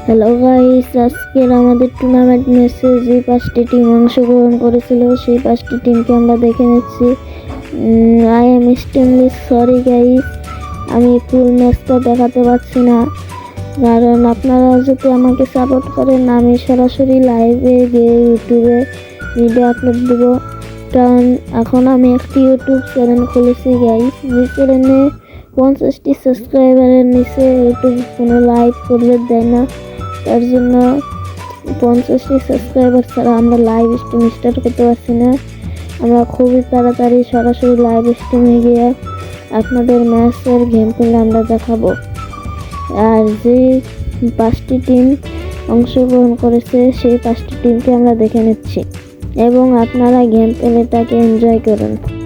Hello guys আজকের আমাদের tournament ম্যাচে যে পাঁচটি টিম অংশগ্রহণ করেছিল, সেই পাঁচটি টিমকে আমরা দেখে নিচ্ছি। I am extremely sorry guys আমি ফুল ম্যাচটা দেখাতে পারছি না। কারণ আপনারা যদি আমাকে সাপোর্ট করেন, আমি সরাসরি লাইভে গিয়ে ইউটিউবে ভিডিও আপলোড দেবো। কারণ এখন আমি একটি ইউটিউব চ্যানেল খুলেছি গাইস যে চ্যানেলে পঞ্চাশটি সাবস্ক্রাইবারের নিচে ইউটিউব কোনো লাইভ করলে দেয় না। তার জন্য পঞ্চাশটি সাবস্ক্রাইবার ছাড়া আমরা লাইভ স্ট্রিম স্টার্ট করতে পারছি না। আমরা খুবই তাড়াতাড়ি সরাসরি লাইভ স্ট্রিমে গিয়ে আপনাদের ম্যাচের গেম প্লে আমরা দেখাবো। আর যে পাঁচটি টিম অংশগ্রহণ করেছে, সেই পাঁচটি টিমকে আমরা দেখে নিচ্ছি। এবং আপনারা গেম প্লেটাকে এনজয় করুন।